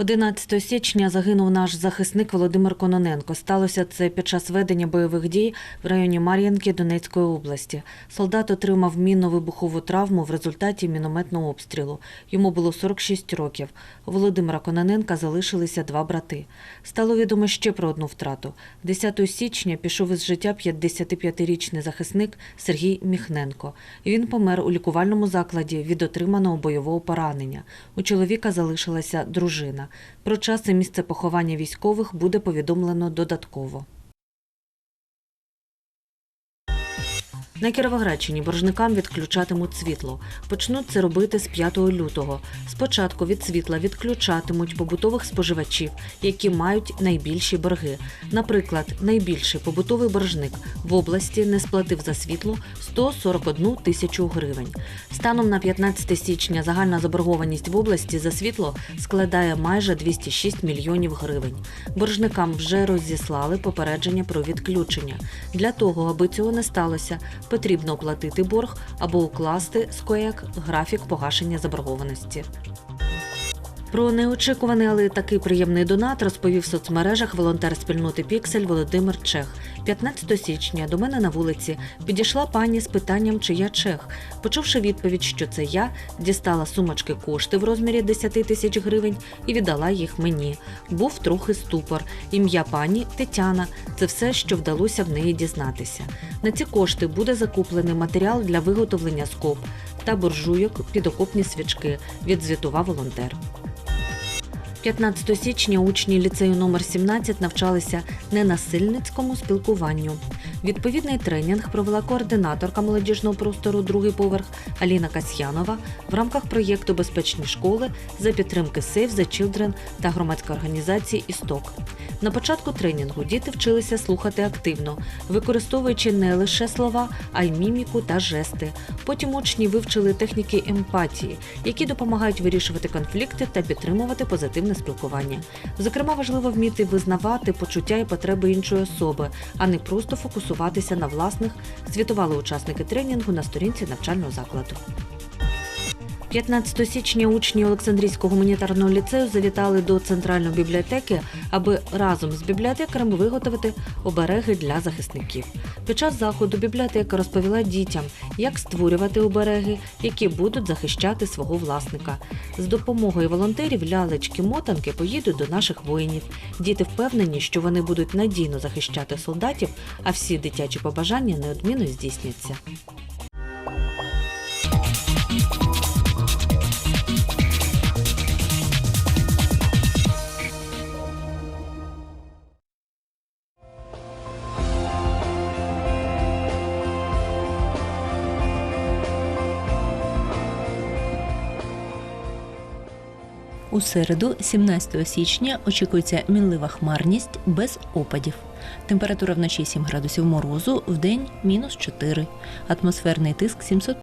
11 січня загинув наш захисник Володимир Кононенко. Сталося це під час ведення бойових дій в районі Мар'їнки Донецької області. Солдат отримав мінно-вибухову травму в результаті мінометного обстрілу. Йому було 46 років. У Володимира Кононенка залишилися два брати. Стало відомо ще про одну втрату. 10 січня пішов із життя 55-річний захисник Сергій Міхненко. Він помер у лікувальному закладі від отриманого бойового поранення. У чоловіка залишилася дружина. Про час і місце поховання військових буде повідомлено додатково. На Кіровоградщині боржникам відключатимуть світло. Почнуть це робити з 5 лютого. Спочатку від світла відключатимуть побутових споживачів, які мають найбільші борги. Наприклад, найбільший побутовий боржник в області не сплатив за світло 141 тисячу гривень. Станом на 15 січня загальна заборгованість в області за світло складає майже 206 мільйонів гривень. Боржникам вже розіслали попередження про відключення. Для того, аби цього не сталося, потрібно оплатити борг або укласти з КОЕК графік погашення заборгованості. Про неочікуваний, але такий приємний донат розповів в соцмережах волонтер спільноти Піксель Володимир Чех. 15 січня до мене на вулиці підійшла пані з питанням, чи я чех. Почувши відповідь, що це я, дістала сумочки кошти в розмірі 10 тисяч гривень і віддала їх мені. Був трохи ступор. Ім'я пані Тетяна. Це все, що вдалося в неї дізнатися. На ці кошти буде закуплений матеріал для виготовлення скоб та буржуйок під окопні свічки. Відзвітував волонтер. 15 січня учні ліцею номер 17 навчалися ненасильницькому спілкуванню. Відповідний тренінг провела координаторка молодіжного простору Другий поверх Аліна Касьянова в рамках проєкту Безпечні школи за підтримки Save the Children та громадської організації Істок. На початку тренінгу діти вчилися слухати активно, використовуючи не лише слова, а й міміку та жести. Потім учні вивчили техніки емпатії, які допомагають вирішувати конфлікти та підтримувати позитивне спілкування. Зокрема, важливо вміти визнавати почуття і потреби іншої особи, а не просто фокусуватися на власних, звітували учасники тренінгу на сторінці навчального закладу. 15 січня учні Олександрійського гуманітарного ліцею завітали до центральної бібліотеки, аби разом з бібліотекарем виготовити обереги для захисників. Під час заходу бібліотека розповіла дітям, як створювати обереги, які будуть захищати свого власника. З допомогою волонтерів лялечки-мотанки поїдуть до наших воїнів. Діти впевнені, що вони будуть надійно захищати солдатів, а всі дитячі побажання неодмінно здійсняться. У середу, 17 січня, очікується мінлива хмарність без опадів. Температура вночі 7 градусів морозу, вдень мінус 4. Атмосферний тиск 700